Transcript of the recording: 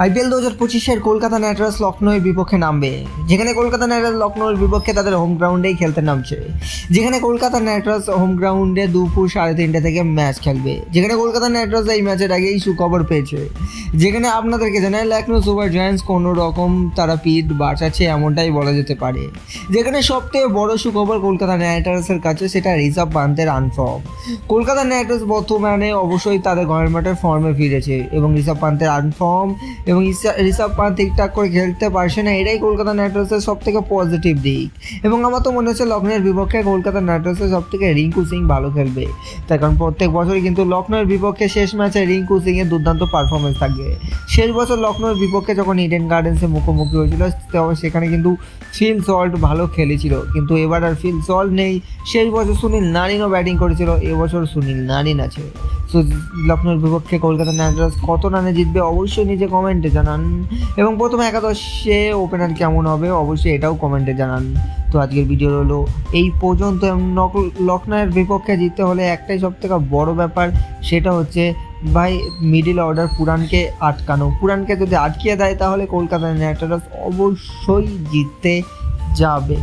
IPL দু হাজার পঁচিশের কলকাতা নাইট রাইডার্স লখনৌয়ের বিপক্ষে নামবে। যেখানে কলকাতা নাইট রাইডার্স লখনৌয়ের বিপক্ষে তাদের হোম গ্রাউন্ডেই খেলতে নামছে। যেখানে কলকাতা নাইট রাইডার্স হোম গ্রাউন্ডে দুপুর সাড়ে তিনটে থেকে ম্যাচ খেলবে। যেখানে কলকাতা নাইট রাইডার্স এই ম্যাচের আগেই সুখবর পেয়েছে। যেখানে আপনাদেরকে জানায় লখনৌ সুপার জায়ান্টস কোনো রকম তারা পিঠ বাঁচাচ্ছে এমনটাই বলা যেতে পারে। যেখানে সবথেকে বড় সুখবর কলকাতা নাইট রাইডার্সের কাছে, সেটা রিজার্ভ পান্তের আনফর্ম কলকাতা নাইট রাইডার্স বর্তমানে অবশ্যই তাদের ঘরের ফর্মে ফিরেছে এবং ঋষভ পান্তের আনফর্ম এবং ঋষভ পান্ত ঠিকঠাক করে খেলতে পারছে না, এটাই কলকাতা নাইট রাইডার্সের সব থেকে পজিটিভ দিক। এবং আমার তো মনে হচ্ছে লখনৌয়ের বিপক্ষে কলকাতা নাইট রাইডার্সের সব থেকে রিঙ্কু সিং ভালো খেলবে। তার কারণ প্রত্যেক বছরই কিন্তু লখনৌয়ের বিপক্ষে শেষ ম্যাচে রিঙ্কু সিংয়ের দুর্দান্ত পারফরমেন্স থাকবে শেষ বছর লখনৌয়ের বিপক্ষে যখন ইডেন গার্ডেন্সে মুখোমুখি হয়েছিল সেখানে কিন্তু ফিল সল্ট ভালো খেলেছিল। কিন্তু এবার আর ফিল সল্ট নেই। শেষ বছর সুনীল নারিনও ব্যাটিং করেছিল, এবছর সুনীল নারিন আছে। সো লখনৌর বিপক্ষে কলকাতা নাইট রাইডার্স কত রানে জিতবে অবশ্যই নিজে কমেন্টে জানান। এবং প্রথম একাদশে ওপেনার কেমন হবে অবশ্যই এটাও কমেন্টে জানান। তো আজকের ভিডিও হলো এই পর্যন্ত এবং লখনৌয়ের বিপক্ষে জিততে হলে একটাই সব থেকে বড় ব্যাপার সেটা হচ্ছে ভাই মিডিল অর্ডার পুরানকে আটকানো। পুরানকে যদি আটকিয়ে দেয় তাহলে কলকাতা নাইট রাইডার্স অবশ্যই জিততে যাবে।